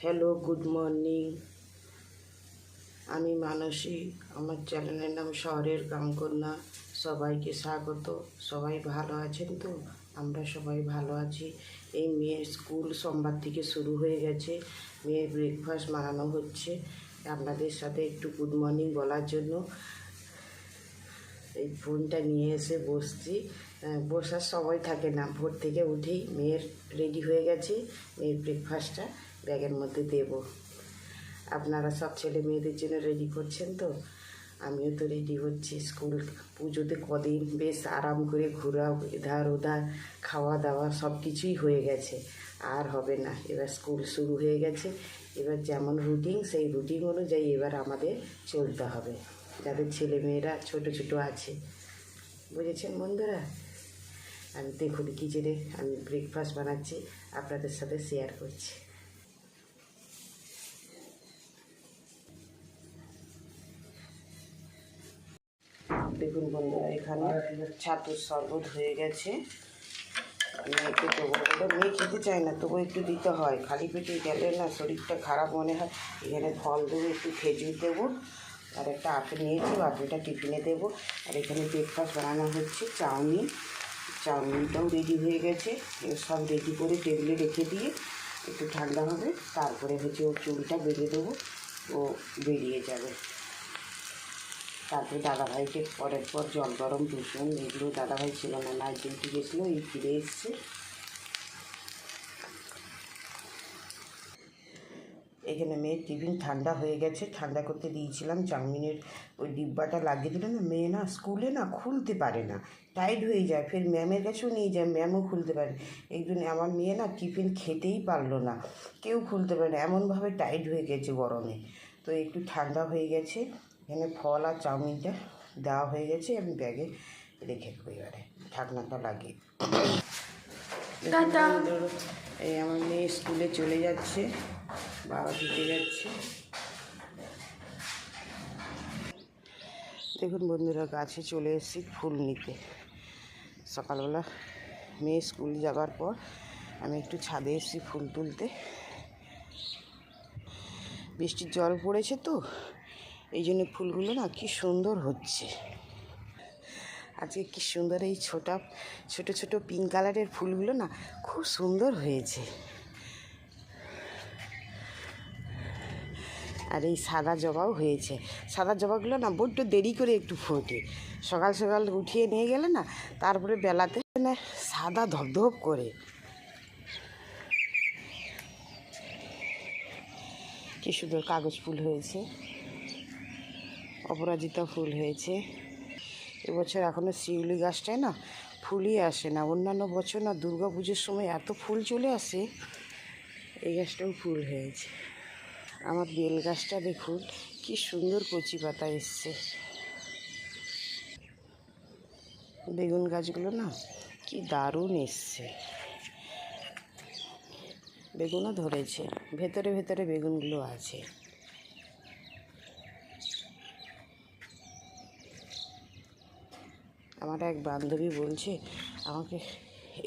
Hello good morning আমি মানসী, আমার চ্যানেলের নাম শহরের গামকন্যা সবাইকে স্বাগত। সবাই ভালো আছেন তো? আমরা সবাই ভালো আছি। এই মেয়ের স্কুল সোমবার থেকে শুরু হয়ে গেছে। মেয়ের ব্রেকফাস্ট বানানো হচ্ছে। আপনাদের সাথে একটু গুড মর্নিং বলার জন্য। এই ফোনটা নিয়ে এসে বসছি। বসার সময় থাকে না। ভোর থেকে উঠেই মেয়ের রেডি হয়ে গেছে, মেয়ের ব্রেকফাস্টটা ব্যাগের মধ্যে দেব। আপনারা সব ছেলে মেয়েদের জন্য রেডি করছেন তো? আমিও তো রেডি হচ্ছি। স্কুল পুজোতে কদিন বেশ আরাম করে ঘোরা এধার ওধার খাওয়া দাওয়া সব কিছুই হয়ে গেছে। আর হবে না। এবার স্কুল শুরু হয়ে গেছে। এবার যেমন রুটিন সেই রুটিন অনুযায়ী এবার আমাদের চলতে হবে। যাদের ছেলে মেয়েরা, ছোট ছোট আছে। বুঝেছেন বন্ধুরা? আমি দেখুন কিচেনে আমি ব্রেকফাস্ট বানাচ্ছি, আপনাদের সাথে শেয়ার করছি। দেখুন বন্ধুরা, এখানে ছাতুর শরবত হয়ে গেছে। মেয়েকে দেবো। বলে মেয়ে খেতে চায় না, তবু একটু দিতে হয়। খালি পেটে গেলে না শরীরটা খারাপ মনে হয়। এখানে ফল দেবো, একটু খেজুর দেবো। আর একটা আপেল নিয়েছি আপেলটা টিফিনে দেবো। আর এখানে ব্রেকফাস্ট বানানো হচ্ছে, চাউমিন। চাউমিনটাও রেডি হয়ে গেছে। সব রেডি করে টেবিলে রেখে দিয়ে একটু ঠান্ডা হবে, তারপরে হচ্ছে ও চুলটা বেঁধে দেবো, ও বেরিয়ে যাবে। তারপরে দাদাভাইকে পরের পর জল গরম টুসুন এগুলো দাদাভাই ছিল না নাইট ডিউটি গেছিল, এই ফিরে এসছে। এখানে মেয়ের টিফিন ঠান্ডা হয়ে গেছে। ঠান্ডা করতে দিয়েছিলাম চাউমিনের ওই ডিব্বাটা লাগিয়ে দিলে না মেয়ে না স্কুলে না খুলতে পারে না। টাইট হয়ে যায়। ফের ম্যামের কাছেও নিয়ে যায়। ম্যামও খুলতে পারে এই জন্য আমার মেয়ে না টিফিন খেতেই পারল না। কেউ খুলতে পারে না। এমনভাবে টাইট হয়ে গেছে গরমে। তো একটু ঠান্ডা হয়ে গেছে। এখানে ফল আর চাউমিনটা দেওয়া হয়ে গেছে। আমি ব্যাগে রেখে দেবো এবারে। ঢাকনাটা লাগিয়ে। এই আমার মেয়ে স্কুলে চলে যাচ্ছে, বাবা দিতে যাচ্ছে। দেখুন বন্ধুরা, গাছে চলে এসেছি ফুল নিতে। সকালবেলা মেয়ে স্কুল যাবার পর আমি একটু ছাদে এসেছি ফুল তুলতে। বৃষ্টির জল পড়েছে তো, এই জন্য ফুলগুলো না কি সুন্দর হচ্ছে। আজকে কি সুন্দর এই ছোটা, ছোট ছোট পিঙ্ক কালারের ফুলগুলো না খুব সুন্দর হয়েছে। আর এই সাদা জবাও হয়েছে। সাদা জবাগুলো না বড্ড দেরি করে একটু ফোটে। সকাল সকাল উঠিয়ে নিয়ে গেলে না তারপরে বেলাতে না সাদা ধপধপ করে। কি সুন্দর কাগজ ফুল হয়েছে। অপরাজিতা ফুল হয়েছে। এবছর এখনও শিউলি গাছটায় না ফুলই আসে না। অন্যান্য বছর না দুর্গা পুজোর সময় এত ফুল চলে আসে, এই গাছটাও ফুল হয়েছে। আমার বেল গাছটা দেখুন, কি সুন্দর কচি পাতা এসছে। বেগুন গাছগুলো না কি দারুণ এসছে। বেগুনও ধরেছে, ভেতরে ভেতরে বেগুনগুলো আছে। আমার এক বান্ধবী বলছে, আমাকে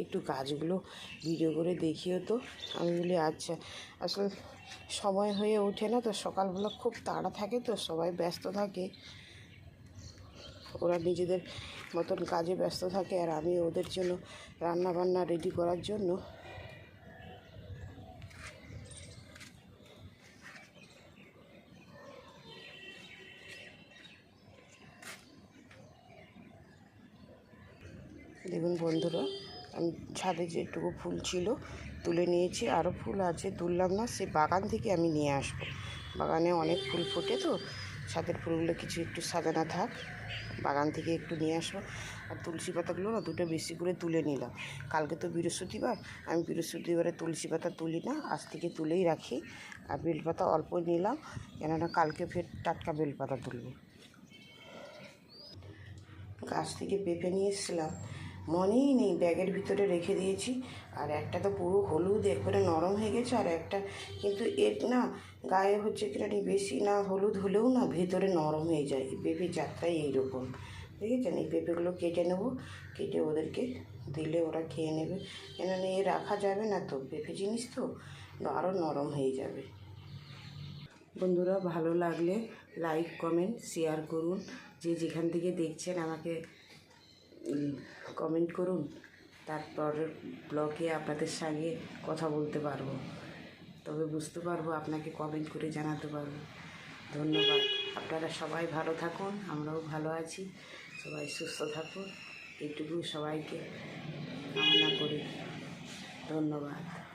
একটু কাজগুলো ভিডিও করে দেখিও তো। আমি বলি আচ্ছা। আসলে সময় হয়ে ওঠে না তো, সকালবেলা খুব তাড়া থাকে তো, সবাই ব্যস্ত থাকে। ওরা নিজেদের মতন কাজে ব্যস্ত থাকে আর আমি ওদের জন্য রান্না বান্না রেডি করার জন্য দেখুন বন্ধুরা, আমি ছাদে যেটুকু ফুল ছিল তুলে নিয়েছি আরও ফুল আছে, তুললাম না, সে বাগান থেকে আমি নিয়ে আসব। বাগানে অনেক ফুল ফোটে তো, ছাদের ফুলগুলো কিছু একটু সাজানো থাক, বাগান থেকে একটু নিয়ে আসব। আর তুলসী পাতাগুলো না, দুটো বেশি করে তুলে নিলাম। কালকে তো বৃহস্পতিবার, আমি বৃহস্পতিবারে তুলসী পাতা তুলি না, আজ থেকে তুলেই রাখি। আর বেলপাতা অল্প নিলাম, কেননা কালকে ফের টাটকা বেলপাতা তুলবো। গাছ থেকে পেঁপে নিয়ে এসেছিলাম মনেই নেই, ব্যাগের ভিতরে রেখে দিয়েছি। আর একটা তো পুরো হলুদ, একবারে নরম হয়ে গেছে, আর একটা কিন্তু এর না গায়ে হচ্ছে কিনা বেশি না হলুদ হলেও না ভেতরে নরম হয়ে যায়। পেঁপে যাত্রাই এইরকম। দেখেছেন? এই পেঁপেগুলো কেটে নেব। কেটে ওদেরকে দিলে ওরা খেয়ে নেবে। কেননা এ রাখা যাবে না তো, পেঁপে জিনিস তো আরও নরম হয়ে যাবে। বন্ধুরা, ভালো লাগলে লাইক, কমেন্ট, শেয়ার করুন। যে যেখান থেকে দেখছেন আমাকে কমেন্ট করুন, তারপর ব্লগে আপনাদের সঙ্গে কথা বলতে পারব। তবে বুঝতে পারব, আপনাকে কমেন্ট করে জানাতে পারব। ধন্যবাদ। আপনারা সবাই ভালো থাকুন, আমরাও ভালো আছি। সবাই সুস্থ থাকুন। এইটুকু সবাইকে কামনা করি। ধন্যবাদ।